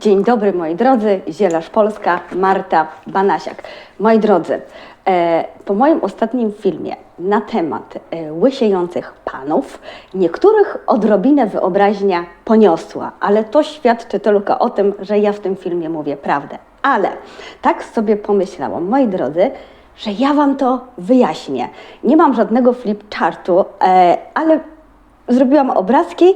Dzień dobry moi drodzy, Zielarz Polska, Marta Banasiak. Moi drodzy, e, po moim ostatnim filmie na temat e, łysiejących panów, niektórych odrobinę wyobraźnia poniosła, ale to świadczy tylko o tym, że ja w tym filmie mówię prawdę. Ale tak sobie pomyślałam, moi drodzy, że ja Wam to wyjaśnię. Nie mam żadnego flipchartu, e, ale zrobiłam obrazki,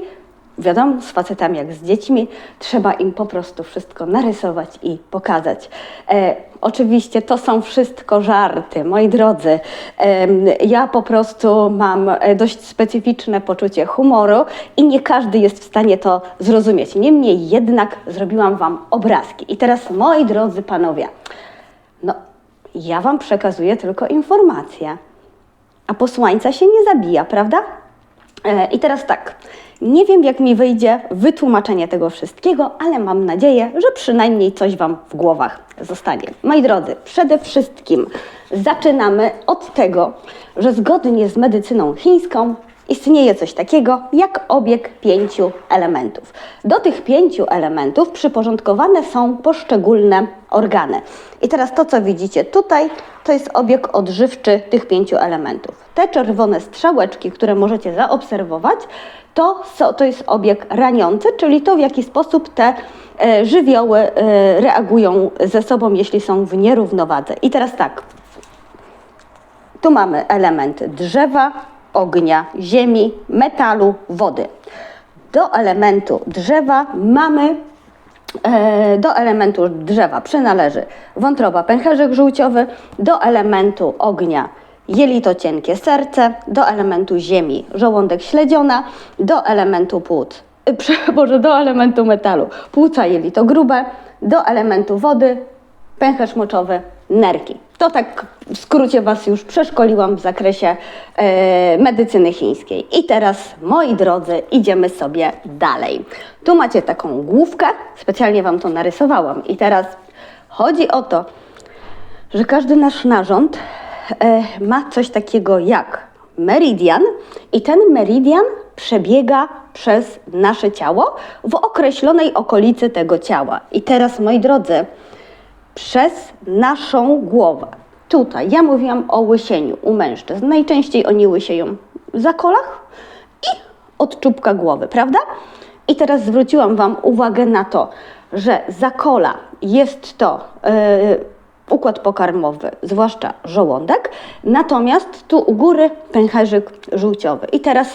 Wiadomo, z facetami jak z dziećmi, trzeba im po prostu wszystko narysować i pokazać. E, oczywiście to są wszystko żarty, moi drodzy. Em, ja po prostu mam e, dość specyficzne poczucie humoru i nie każdy jest w stanie to zrozumieć. Niemniej jednak zrobiłam Wam obrazki. I teraz, moi drodzy panowie, no, ja Wam przekazuję tylko informacje, a posłańca się nie zabija, prawda? E, I teraz tak, nie wiem jak mi wyjdzie wytłumaczenie tego wszystkiego, ale mam nadzieję, że przynajmniej coś Wam w głowach zostanie. Moi drodzy, przede wszystkim zaczynamy od tego, że zgodnie z medycyną chińską istnieje coś takiego jak obieg pięciu elementów. Do tych pięciu elementów przyporządkowane są poszczególne organy. I teraz to, co widzicie tutaj, to jest obieg odżywczy tych pięciu elementów. Te czerwone strzałeczki, które możecie zaobserwować, to, to jest obieg raniący, czyli to, w jaki sposób te e, żywioły e, reagują ze sobą, jeśli są w nierównowadze. I teraz tak, tu mamy elementy drzewa, ognia, ziemi, metalu, wody. Do elementu drzewa mamy e, do elementu drzewa przynależy wątroba, pęcherzyk żółciowy, do elementu ognia jelito cienkie serce, do elementu ziemi żołądek śledziona, do elementu płuc, prze- Boże, do elementu metalu płuca jelito grube, do elementu wody pęcherz moczowy, nerki. To tak w skrócie Was już przeszkoliłam w zakresie e, medycyny chińskiej. I teraz, moi drodzy, idziemy sobie dalej. Tu macie taką główkę, specjalnie Wam to narysowałam. I teraz chodzi o to, że każdy nasz narząd e, ma coś takiego jak meridian i ten meridian przebiega przez nasze ciało w określonej okolicy tego ciała. I teraz, moi drodzy, przez naszą głowę. Tutaj ja mówiłam o łysieniu u mężczyzn. Najczęściej oni łysieją w zakolach i od czubka głowy, prawda? I teraz zwróciłam Wam uwagę na to, że zakola jest to yy, układ pokarmowy, zwłaszcza żołądek, natomiast tu u góry pęcherzyk żółciowy. I teraz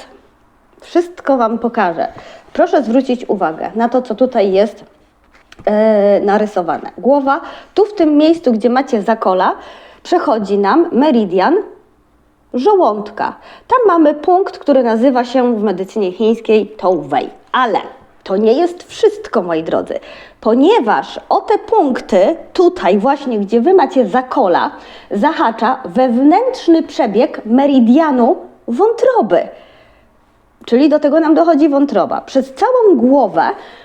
wszystko Wam pokażę. Proszę zwrócić uwagę na to, co tutaj jest narysowane. Głowa, tu w tym miejscu, gdzie macie zakola, przechodzi nam meridian żołądka. Tam mamy punkt, który nazywa się w medycynie chińskiej Tou Wei. Ale to nie jest wszystko, moi drodzy, ponieważ o te punkty, tutaj właśnie, gdzie wy macie zakola, zahacza wewnętrzny przebieg meridianu wątroby. Czyli do tego nam dochodzi wątroba. Przez całą głowę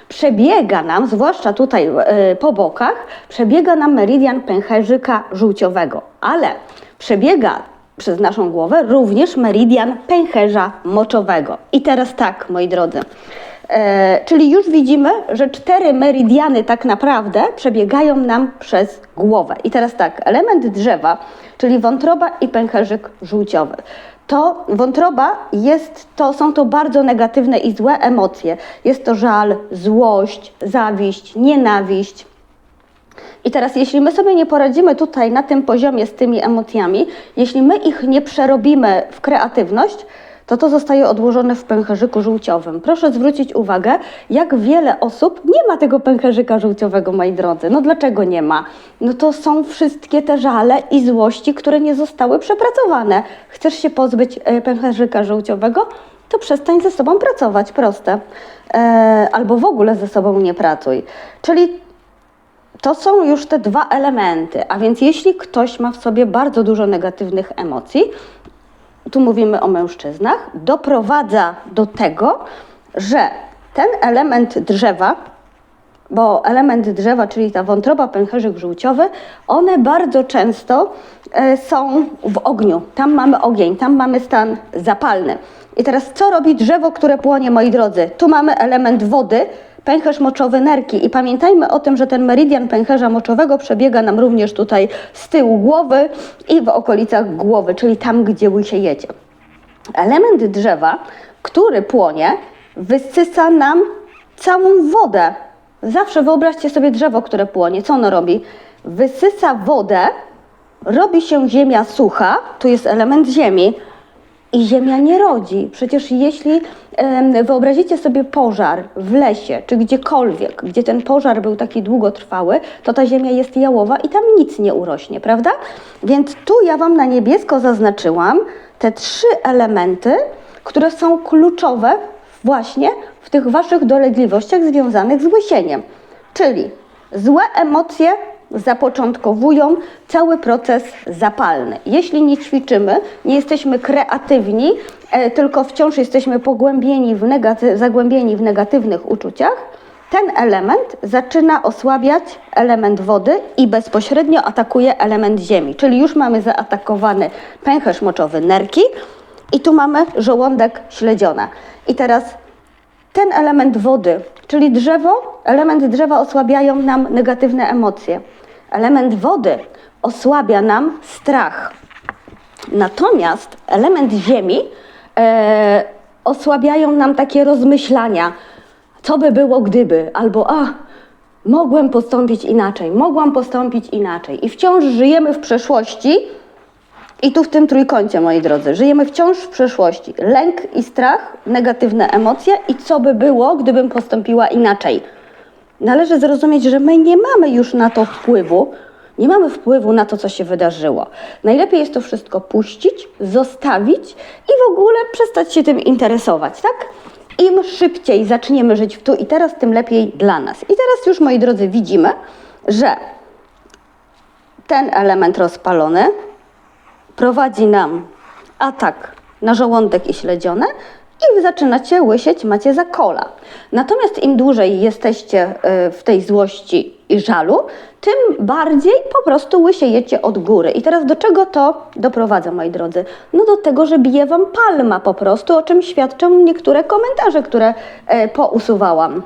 przebiega nam, zwłaszcza tutaj e, po bokach, przebiega nam meridian pęcherzyka żółciowego, ale przebiega przez naszą głowę również meridian pęcherza moczowego. I teraz tak, moi drodzy. E, czyli już widzimy, że cztery meridiany tak naprawdę przebiegają nam przez głowę. I teraz tak, element drzewa, czyli wątroba i pęcherzyk żółciowy to wątroba jest, to są to bardzo negatywne i złe emocje. Jest to żal, złość, zawiść, nienawiść. I teraz, jeśli my sobie nie poradzimy tutaj na tym poziomie z tymi emocjami, jeśli my ich nie przerobimy w kreatywność, to to zostaje odłożone w pęcherzyku żółciowym. Proszę zwrócić uwagę, jak wiele osób nie ma tego pęcherzyka żółciowego, moi drodzy. No dlaczego nie ma? No to są wszystkie te żale i złości, które nie zostały przepracowane. Chcesz się pozbyć e, pęcherzyka żółciowego? To przestań ze sobą pracować, proste. E, albo w ogóle ze sobą nie pracuj. Czyli to są już te dwa elementy, a więc jeśli ktoś ma w sobie bardzo dużo negatywnych emocji, tu mówimy o mężczyznach, doprowadza do tego, że ten element drzewa, bo element drzewa, czyli ta wątroba, pęcherzyk żółciowy, one bardzo często e, są w ogniu. Tam mamy ogień, tam mamy stan zapalny. I teraz co robi drzewo, które płonie, moi drodzy? Tu mamy element wody, pęcherz moczowy nerki i pamiętajmy o tym, że ten meridian pęcherza moczowego przebiega nam również tutaj z tyłu głowy i w okolicach głowy, czyli tam, gdzie łysiejecie. Element drzewa, który płonie, wysysa nam całą wodę. Zawsze wyobraźcie sobie drzewo, które płonie. Co ono robi? Wysysa wodę, robi się ziemia sucha, tu jest element ziemi, i ziemia nie rodzi. Przecież jeśli wyobrazicie sobie pożar w lesie czy gdziekolwiek, gdzie ten pożar był taki długotrwały, to ta ziemia jest jałowa i tam nic nie urośnie, prawda? Więc tu ja Wam na niebiesko zaznaczyłam te trzy elementy, które są kluczowe właśnie w tych Waszych dolegliwościach związanych z łysieniem. Czyli złe emocje zapoczątkowują cały proces zapalny. Jeśli nie ćwiczymy, nie jesteśmy kreatywni, e, tylko wciąż jesteśmy pogłębieni w zagłębieni w negatywnych uczuciach, ten element zaczyna osłabiać element wody i bezpośrednio atakuje element ziemi. Czyli już mamy zaatakowany pęcherz moczowy nerki i tu mamy żołądek śledziona. I teraz ten element wody, czyli drzewo, element drzewa osłabiają nam negatywne emocje. Element wody osłabia nam strach. Natomiast element ziemi e, osłabiają nam takie rozmyślania, co by było gdyby, albo a, mogłem postąpić inaczej, mogłam postąpić inaczej. I wciąż żyjemy w przeszłości, i tu w tym trójkącie, moi drodzy, żyjemy wciąż w przeszłości. Lęk i strach, negatywne emocje i co by było, gdybym postąpiła inaczej. Należy zrozumieć, że my nie mamy już na to wpływu, nie mamy wpływu na to, co się wydarzyło. Najlepiej jest to wszystko puścić, zostawić i w ogóle przestać się tym interesować, tak? Im szybciej zaczniemy żyć w tu i teraz, tym lepiej dla nas. I teraz już, moi drodzy, widzimy, że ten element rozpalony prowadzi nam atak na żołądek i śledzione i zaczynacie łysieć, macie zakola. Natomiast im dłużej jesteście y, w tej złości i żalu, tym bardziej po prostu łysiejecie od góry. I teraz do czego to doprowadza, moi drodzy? No do tego, że bije wam palma po prostu, o czym świadczą niektóre komentarze, które e, pousuwałam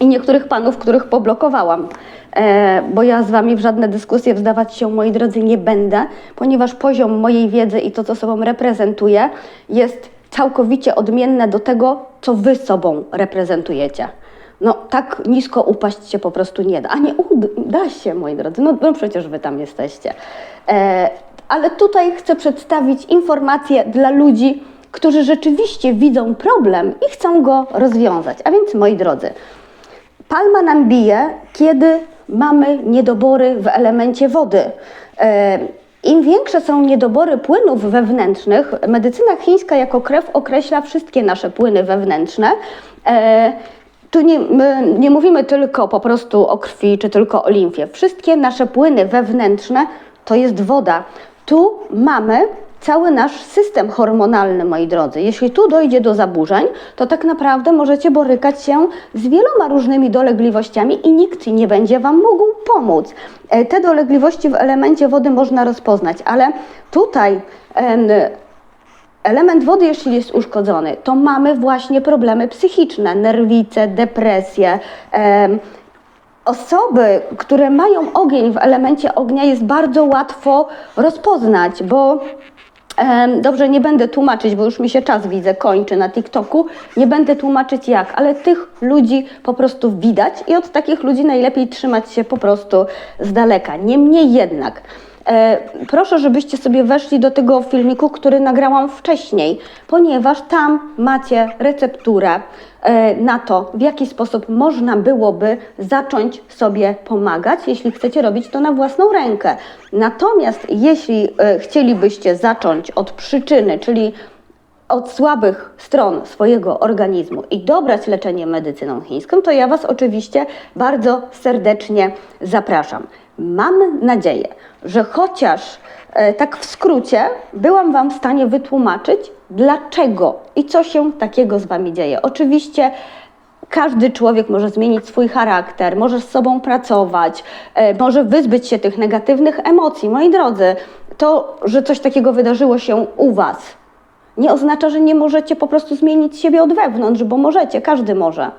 i niektórych panów, których poblokowałam, e, bo ja z wami w żadne dyskusje wzdawać się, moi drodzy, nie będę, ponieważ poziom mojej wiedzy i to, co sobą reprezentuję, jest całkowicie odmienne do tego, co wy sobą reprezentujecie. No, tak nisko upaść się po prostu nie da. A nie uda się, moi drodzy, no, no przecież wy tam jesteście. E, ale tutaj chcę przedstawić informacje dla ludzi, którzy rzeczywiście widzą problem i chcą go rozwiązać. A więc, moi drodzy, Palma nam bije, kiedy mamy niedobory w elemencie wody. E, Im większe są niedobory płynów wewnętrznych, medycyna chińska jako krew określa wszystkie nasze płyny wewnętrzne. E, Tu nie, nie mówimy tylko po prostu o krwi czy tylko o limfie. Wszystkie nasze płyny wewnętrzne to jest woda. Tu mamy cały nasz system hormonalny, moi drodzy. Jeśli tu dojdzie do zaburzeń, to tak naprawdę możecie borykać się z wieloma różnymi dolegliwościami i nikt nie będzie Wam mógł pomóc. E, Te dolegliwości w elemencie wody można rozpoznać, ale tutaj em, element wody, jeśli jest uszkodzony, to mamy właśnie problemy psychiczne, nerwice, depresje. Osoby, które mają ogień w elemencie ognia, jest bardzo łatwo rozpoznać, bo dobrze, nie będę tłumaczyć, bo już mi się czas widzę, kończy na TikToku. Nie będę tłumaczyć jak, ale tych ludzi po prostu widać i od takich ludzi najlepiej trzymać się po prostu z daleka. Niemniej jednak, proszę, żebyście sobie weszli do tego filmiku, który nagrałam wcześniej, ponieważ tam macie recepturę e, na to, w jaki sposób można byłoby zacząć sobie pomagać, jeśli chcecie robić to na własną rękę. Natomiast jeśli e, chcielibyście zacząć od przyczyny, czyli od słabych stron swojego organizmu i dobrać leczenie medycyną chińską, to ja Was oczywiście bardzo serdecznie zapraszam. Mam nadzieję, że chociaż e, tak w skrócie byłam Wam w stanie wytłumaczyć, dlaczego i co się takiego z Wami dzieje. Oczywiście każdy człowiek może zmienić swój charakter, może z sobą pracować, e, może wyzbyć się tych negatywnych emocji. Moi drodzy, to, że coś takiego wydarzyło się u Was, nie oznacza, że nie możecie po prostu zmienić siebie od wewnątrz, bo możecie, każdy może.